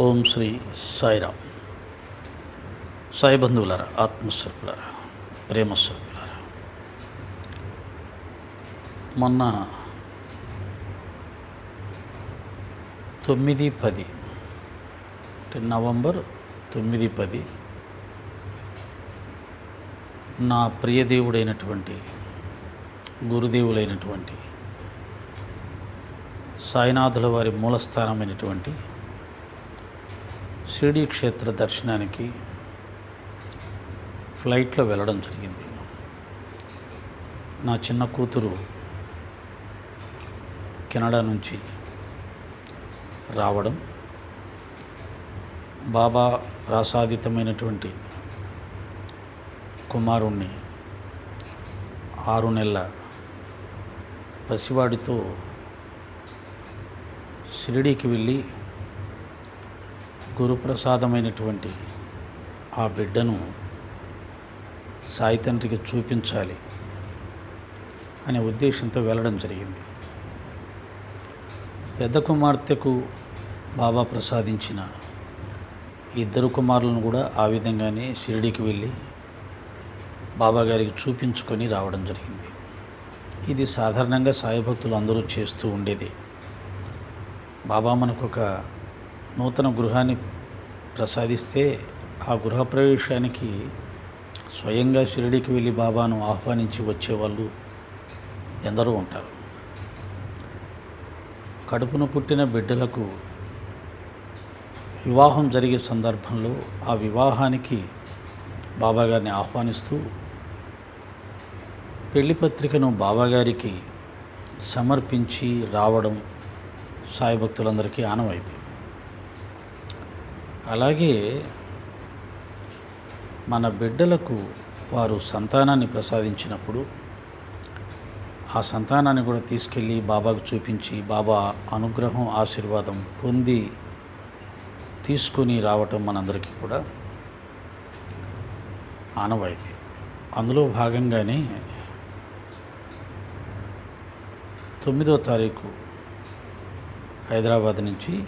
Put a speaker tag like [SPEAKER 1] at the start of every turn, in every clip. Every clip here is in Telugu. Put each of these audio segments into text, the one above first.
[SPEAKER 1] ఓం శ్రీ సాయిరామ్. సాయి బంధువులారా ఆత్మస్వరూపులారా ప్రేమస్వరూపులారా. మొన్న తొమ్మిది పది అంటే నవంబర్ తొమ్మిది పది నా ప్రియదేవుడైనటువంటి గురుదేవులైనటువంటి సాయినాథుల వారి మూలస్థానమైనటువంటి షిరిడీ క్షేత్ర దర్శనానికి ఫ్లైట్లో వెళ్ళడం జరిగింది. నా చిన్న కూతురు కెనడా నుంచి రావడం బాబా ప్రాసాదితమైనటువంటి కుమారుణ్ణి ఆరు నెలల పసివాడితో షిరిడీకి వెళ్ళి గురుప్రసాదమైనటువంటి ఆ బిడ్డను సాయి తండ్రికి చూపించాలి అనే ఉద్దేశంతో వెళ్ళడం జరిగింది. పెద్ద కుమార్తెకు బాబా ప్రసాదించిన ఇద్దరు కుమారులను కూడా ఆ విధంగానే షిరిడీకి వెళ్ళి బాబా గారికి చూపించుకొని రావడం జరిగింది. ఇది సాధారణంగా సాయి భక్తులు అందరూ చేస్తూ ఉండేది. బాబా మనకు ఒక నూతన గృహాన్ని ప్రసాదిస్తే ఆ గృహప్రవేశానికి స్వయంగా షిరిడీకి వెళ్ళి బాబాను ఆహ్వానించి వచ్చేవాళ్ళు ఎందరో ఉంటారు. కడుపున పుట్టిన బిడ్డలకు వివాహం జరిగే సందర్భంలో ఆ వివాహానికి బాబాగారిని ఆహ్వానిస్తూ పెళ్ళి పత్రికను బాబాగారికి సమర్పించి రావడం సాయి భక్తులందరికీ ఆనవాయితీ. అలాగే మన బిడ్డలకు వారు సంతానాన్ని ప్రసాదించినప్పుడు ఆ సంతానాన్ని కూడా తీసుకెళ్ళి బాబాకు చూపించి బాబా అనుగ్రహం ఆశీర్వాదం పొంది తీసుకొని రావటం మనందరికీ కూడా ఆనవాయితీ. అందులో భాగంగానే తొమ్మిదో తారీఖు హైదరాబాద్ నుంచి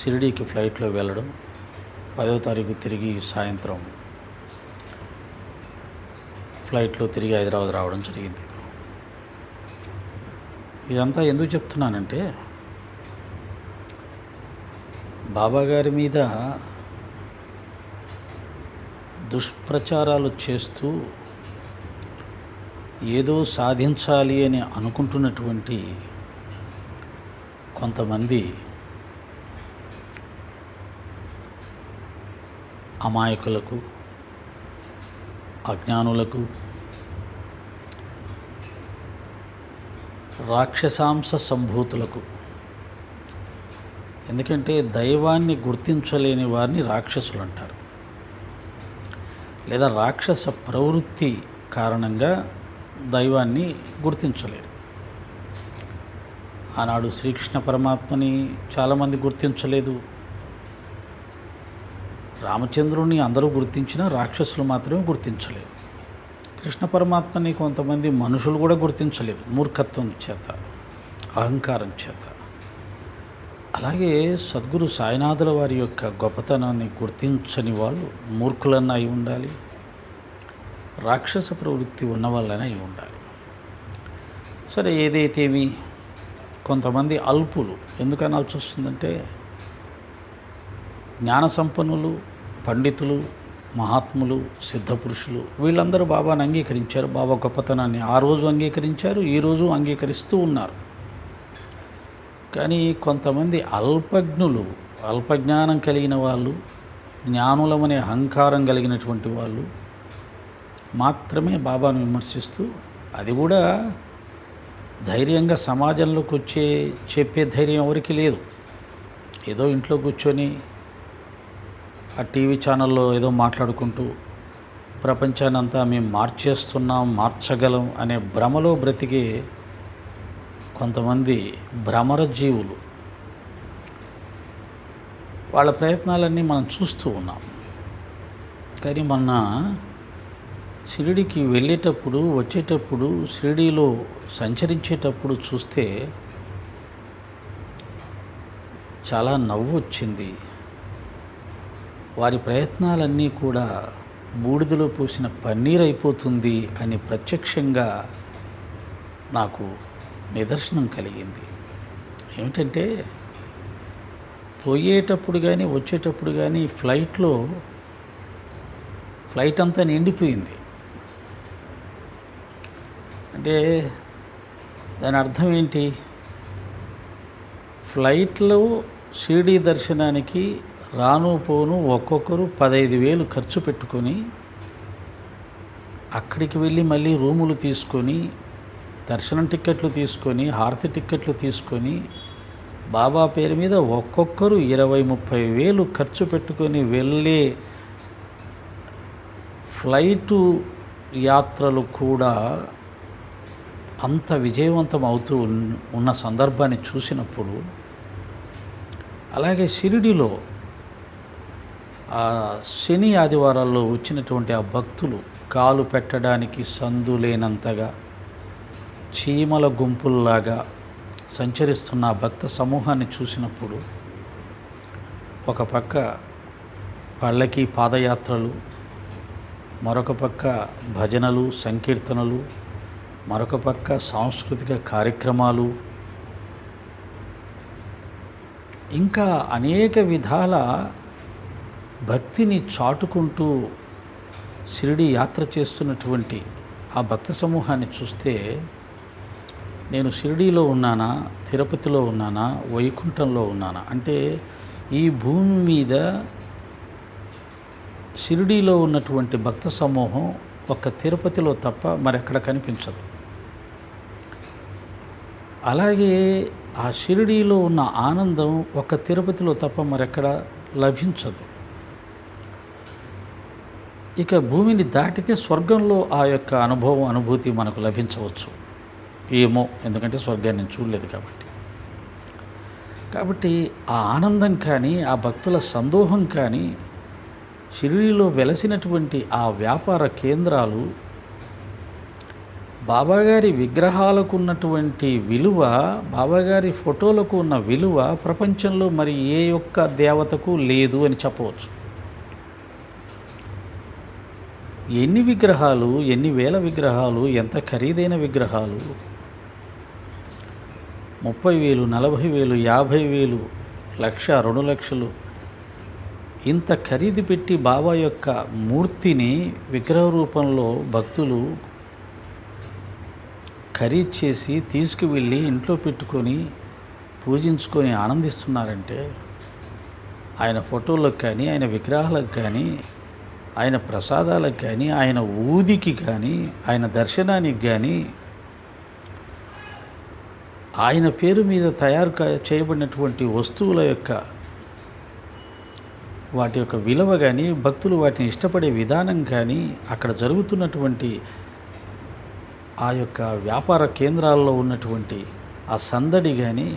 [SPEAKER 1] షిరిడీకి ఫ్లైట్లో వెళ్ళడం పదవ తారీఖు తిరిగి సాయంత్రం ఫ్లైట్లో తిరిగి హైదరాబాద్ రావడం జరిగింది. ఇదంతా ఎందుకు చెప్తున్నానంటే బాబాగారి మీద దుష్ప్రచారాలు చేస్తూ ఏదో సాధించాలి అని అనుకుంటున్నటువంటి కొంతమంది అమాయకులకు అజ్ఞానులకు రాక్షసాంశ సంభూతులకు. ఎందుకంటే దైవాన్ని గుర్తించలేని వారిని రాక్షసులు అంటారు లేదా రాక్షస ప్రవృత్తి కారణంగా దైవాన్ని గుర్తించలేరు. ఆనాడు శ్రీకృష్ణ పరమాత్మని చాలామంది గుర్తించలేదు. రామచంద్రుని అందరూ గుర్తించినా రాక్షసులు మాత్రమే గుర్తించలేదు. కృష్ణ పరమాత్మని కొంతమంది మనుషులు కూడా గుర్తించలేదు. మూర్ఖత్వం చేత అహంకారం చేత. అలాగే సద్గురు సాయినాథుల వారి యొక్క గొప్పతనాన్ని గుర్తించని వాళ్ళు మూర్ఖులన్నా అయి ఉండాలి. రాక్షస ప్రవృత్తి ఉన్న వాళ్ళైనా అయి ఉండాలి. సరే ఏదైతేమి? కొంతమంది అల్పులు. ఎందుకనాల్సి వస్తుందంటే జ్ఞాన సంపన్నులు పండితులు మహాత్ములు సిద్ధపురుషులు వీళ్ళందరూ బాబాను అంగీకరించారు. బాబా గొప్పతనాన్ని ఆ రోజు అంగీకరించారు ఈరోజు అంగీకరిస్తూ ఉన్నారు. కానీ కొంతమంది అల్పజ్ఞులు అల్పజ్ఞానం కలిగిన వాళ్ళు జ్ఞానులమనే అహంకారం కలిగినటువంటి వాళ్ళు మాత్రమే బాబాను విమర్శిస్తూ అది కూడా ధైర్యంగా సమాజంలోకి వచ్చే చెప్పే ధైర్యం ఎవరికి లేదు. ఏదో ఇంట్లో కూర్చొని ఆ టీవీ ఛానల్లో ఏదో మాట్లాడుకుంటూ ప్రపంచాన్ని అంతా మేము మార్చేస్తున్నాం మార్చగలం అనే భ్రమలో బ్రతికే కొంతమంది భ్రమర జీవులు వాళ్ళ ప్రయత్నాలన్నీ మనం చూస్తూ ఉన్నాం. కానీ మొన్న షిరిడికి వెళ్ళేటప్పుడు వచ్చేటప్పుడు షిరిడిలో సంచరించేటప్పుడు చూస్తే చాలా నవ్వు వచ్చింది వారి ప్రయత్నాలన్నీ కూడా బూడిదలో పోసిన పన్నీర్ అయిపోతుంది అని ప్రత్యక్షంగా నాకు నిదర్శనం కలిగింది. ఏమిటంటే పోయేటప్పుడు కానీ వచ్చేటప్పుడు కానీ ఫ్లైట్లో ఫ్లైట్ అంతా నిండిపోయింది. అంటే దాని అర్థం ఏంటి? ఫ్లైట్లో షిరిడీ దర్శనానికి రాను పోను ఒక్కొక్కరు పదహైదు వేలు ఖర్చు పెట్టుకొని అక్కడికి వెళ్ళి మళ్ళీ రూములు తీసుకొని దర్శనం టిక్కెట్లు తీసుకొని హారతి టిక్కెట్లు తీసుకొని బాబా పేరు మీద ఒక్కొక్కరు ఇరవై ముప్పై వేలు ఖర్చు పెట్టుకొని వెళ్ళే ఫ్లైటు యాత్రలు కూడా అంత విజయవంతం అవుతూ ఉన్న- సందర్భాన్ని చూసినప్పుడు అలాగే షిరిడిలో శని ఆదివారాల్లో వచ్చినటువంటి ఆ భక్తులు కాలు పెట్టడానికి సందు లేనంతగా చీమల గుంపుల్లాగా సంచరిస్తున్న ఆ భక్త సమూహాన్ని చూసినప్పుడు ఒక పక్క పళ్ళకి పాదయాత్రలు మరొక పక్క భజనలు సంకీర్తనలు మరొక పక్క సాంస్కృతిక కార్యక్రమాలు. ఇంకా అనేక విధాల భక్తిని చాటుకుంటూ షిరిడి యాత్ర చేస్తున్నటువంటి ఆ భక్త సమూహాన్ని చూస్తే నేను షిరిడీలో ఉన్నానా తిరుపతిలో ఉన్నానా వైకుంఠంలో ఉన్నానా? అంటే ఈ భూమి మీద షిరిడీలో ఉన్నటువంటి భక్త సమూహం ఒక్క తిరుపతిలో తప్ప మరెక్కడ కనిపించదు. అలాగే ఆ షిరిడీలో ఉన్న ఆనందం ఒక్క తిరుపతిలో తప్ప మరెక్కడ లభించదు. ఇక భూమిని దాటితే స్వర్గంలో ఆ యొక్క అనుభవం అనుభూతి మనకు లభించవచ్చు. ఏమో ఎందుకంటే స్వర్గాన్ని నేను చూడలేదు కాబట్టి. కాబట్టి ఆ ఆనందం కానీ ఆ భక్తుల సందోహం కానీ షిరిడీలో వెలసినటువంటి ఆ వ్యాపార కేంద్రాలు బాబాగారి విగ్రహాలకు ఉన్నటువంటి విలువ బాబాగారి ఫోటోలకు ఉన్న విలువ ప్రపంచంలో మరి ఏ ఒక్క దేవతకు లేదు అని చెప్పవచ్చు. ఎన్ని విగ్రహాలు ఎన్ని వేల విగ్రహాలు ఎంత ఖరీదైన విగ్రహాలు? ముప్పై వేలు నలభై వేలు యాభై వేలు లక్ష రెండు లక్షలు. ఇంత ఖరీదు పెట్టి బాబా యొక్క మూర్తిని విగ్రహ రూపంలో భక్తులు ఖరీదు చేసి తీసుకువెళ్ళి ఇంట్లో పెట్టుకొని పూజించుకొని ఆనందిస్తున్నారంటే ఆయన ఫోటోలకు కానీ ఆయన విగ్రహాలకు కానీ ఆయన ప్రసాదాలకు కానీ ఆయన ఊదికి కానీ ఆయన దర్శనానికి కానీ ఆయన పేరు మీద తయారు చేయబడినటువంటి వస్తువుల యొక్క వాటి యొక్క విలువ కానీ భక్తులు వాటిని ఇష్టపడే విధానం కానీ అక్కడ జరుగుతున్నటువంటి ఆ యొక్క వ్యాపార కేంద్రాల్లో ఉన్నటువంటి ఆ సందడి కానీ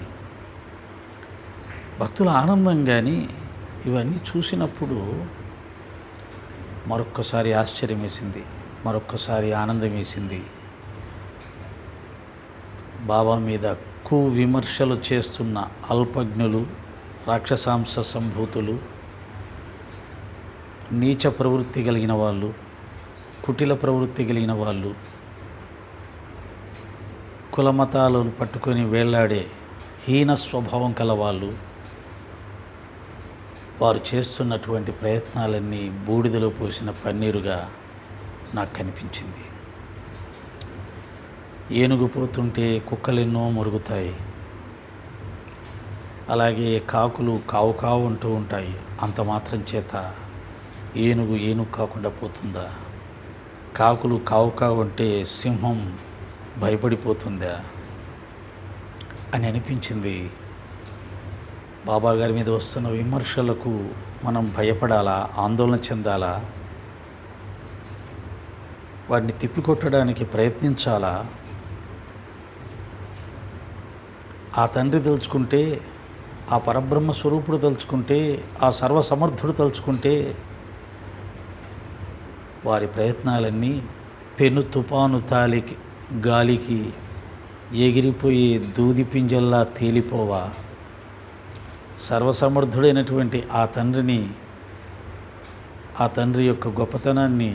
[SPEAKER 1] భక్తుల ఆనందం కానీ ఇవన్నీ చూసినప్పుడు మరొక్కసారి ఆశ్చర్యం వేసింది మరొక్కసారి ఆనందం వేసింది బాబా మీద కు విమర్శలు చేస్తున్న అల్పజ్ఞులు రాక్షసాంశ సంభూతులు నీచ ప్రవృత్తి కలిగిన వాళ్ళు కుటిల ప్రవృత్తి కలిగిన వాళ్ళు కులమతాలను పట్టుకొని వేళ్ళాడే హీన స్వభావం కల వాళ్ళు వారు చేస్తున్నటువంటి ప్రయత్నాలన్నీ బూడిదలో పోసిన పన్నీరుగా నాకు కనిపించింది. ఏనుగు పోతుంటే కుక్కలెన్నో మురుగుతాయి. అలాగే కాకులు కావు కావు అంటూ ఉంటాయి. అంత మాత్రం చేత ఏనుగు ఏనుగు కాకుండా పోతుందా? కాకులు కావు కావు అంటే సింహం భయపడిపోతుందా? అని అనిపించింది బాబా గారి మీద వస్తున్న విమర్శలకు మనం భయపడాలా ఆందోళన చెందాలా? వాటిని తిప్పికొట్టడానికి ప్రయత్నించాలా? ఆ తండ్రి తలుచుకుంటే ఆ పరబ్రహ్మ స్వరూపుడు తలుచుకుంటే ఆ సర్వసమర్థుడు తలుచుకుంటే వారి ప్రయత్నాలన్నీ పెను తుపాను తాలికి గాలికి ఎగిరిపోయే దూది పింజల్లా తేలిపోవా? సర్వసమర్థుడైనటువంటి ఆ తండ్రిని ఆ తండ్రి యొక్క గొప్పతనాన్ని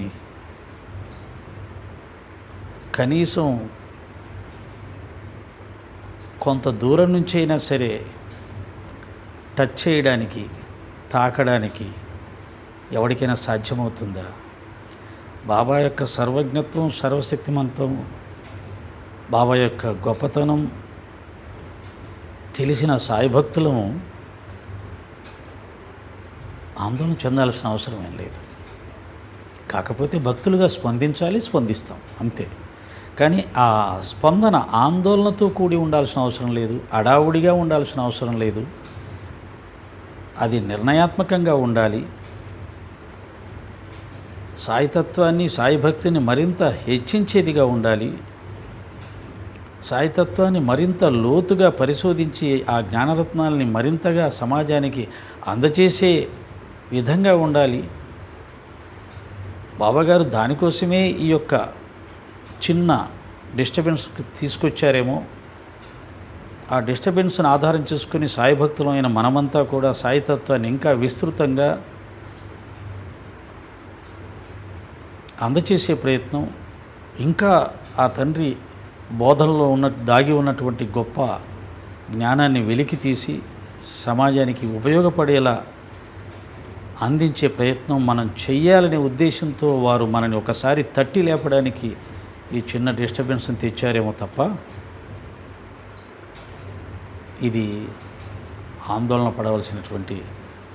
[SPEAKER 1] కనీసం కొంత దూరం నుంచి అయినా సరే టచ్ చేయడానికి తాకడానికి ఎవరికైనా సాధ్యమవుతుందా? బాబా యొక్క సర్వజ్ఞత్వం సర్వశక్తిమంతం బాబా యొక్క గొప్పతనం తెలిసిన సాయి భక్తులము ఆందోళన చెందాల్సిన అవసరం ఏం లేదు. కాకపోతే భక్తులుగా స్పందించాలి స్పందిస్తాం. అంతే. కానీ ఆ స్పందన ఆందోళనతో కూడి ఉండాల్సిన అవసరం లేదు అడావుడిగా ఉండాల్సిన అవసరం లేదు. అది నిర్ణయాత్మకంగా ఉండాలి. సాయితత్వాన్ని సాయి భక్తిని మరింత హెచ్చించేదిగా ఉండాలి. సాయితత్వాన్ని మరింత లోతుగా పరిశోధించి ఆ జ్ఞానరత్నాల్ని మరింతగా సమాజానికి అందచేసే విధంగా ఉండాలి. బాబాగారు దానికోసమే ఈ యొక్క చిన్న డిస్టర్బెన్స్ తీసుకొచ్చారేమో. ఆ డిస్టర్బెన్స్ని ఆధారం చేసుకుని సాయి భక్తులమైన మనమంతా కూడా సాయితత్వాన్ని ఇంకా విస్తృతంగా అందచేసే ప్రయత్నం. ఇంకా ఆ తండ్రి బోధనలో ఉన్న దాగి ఉన్నటువంటి గొప్ప జ్ఞానాన్ని వెలికి తీసి సమాజానికి ఉపయోగపడేలా అందించే ప్రయత్నం మనం చెయ్యాలనే ఉద్దేశంతో వారు మనని ఒకసారి తట్టి లేపడానికి ఈ చిన్న డిస్టర్బెన్స్ని తెచ్చారేమో తప్ప ఇది ఆందోళన పడవలసినటువంటి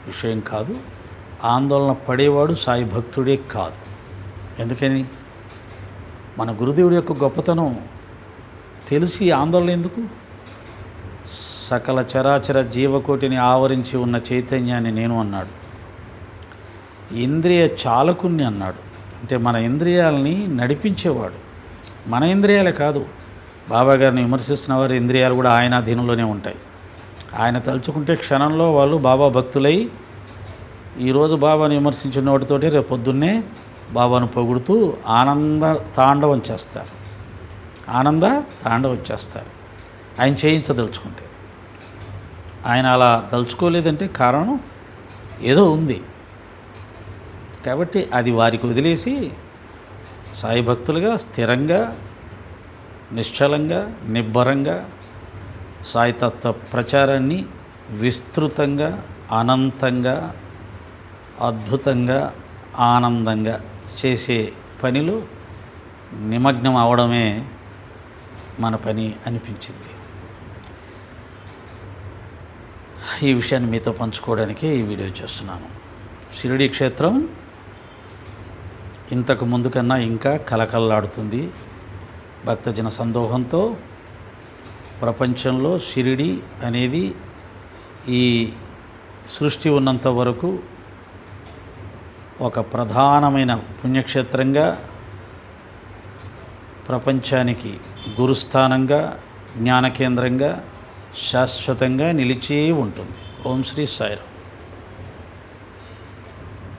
[SPEAKER 1] విషయం కాదు. ఆందోళన పడేవాడు సాయి భక్తుడే కాదు. ఎందుకని? మన గురుదేవుడి యొక్క గొప్పతనం తెలిసి ఆందోళన ఎందుకు? సకల చరాచర జీవకోటిని ఆవరించి ఉన్న చైతన్యాన్ని నేను అన్నాడు. ఇంద్రియ చాలకుణ్ణి అన్నాడు. అంటే మన ఇంద్రియాలని నడిపించేవాడు. మన ఇంద్రియాలే కాదు. బాబా గారిని విమర్శిస్తున్న వారి ఇంద్రియాలు కూడా ఆయన అధీనంలోనే ఉంటాయి. ఆయన తలుచుకుంటే క్షణంలో వాళ్ళు బాబా భక్తులై ఈరోజు బాబాను విమర్శించిన వాటితోటి రేపు పొద్దున్నే బాబాను పొగుడుతూ ఆనంద తాండవం చేస్తారు. ఆనంద తాండవం చేస్తారు. ఆయన చేయించదలుచుకుంటే. ఆయన అలా దలుచుకోలేదంటే కారణం ఏదో ఉంది. కాబట్టి అది వారికి వదిలేసి సాయి భక్తులుగా స్థిరంగా నిశ్చలంగా నిబ్బరంగా సాయితత్వ ప్రచారాన్ని విస్తృతంగా అనంతంగా అద్భుతంగా ఆనందంగా చేసే పనిలో నిమగ్నం అవడమే మన పని అనిపించింది. ఈ విషయాన్ని మీతో పంచుకోవడానికే ఈ వీడియో చేస్తున్నాను. షిరిడి క్షేత్రం ఇంతకు ముందు కన్నా ఇంకా కలకల్లాడుతుంది. భక్తజన సందోహంతో ప్రపంచంలో షిరిడి అనేది ఈ సృష్టి ఉన్నంత వరకు ఒక ప్రధానమైన పుణ్యక్షేత్రంగా ప్రపంచానికి గురుస్థానంగా జ్ఞానకేంద్రంగా శాశ్వతంగా నిలిచే ఉంటుంది. ఓం శ్రీ సాయిరామ్.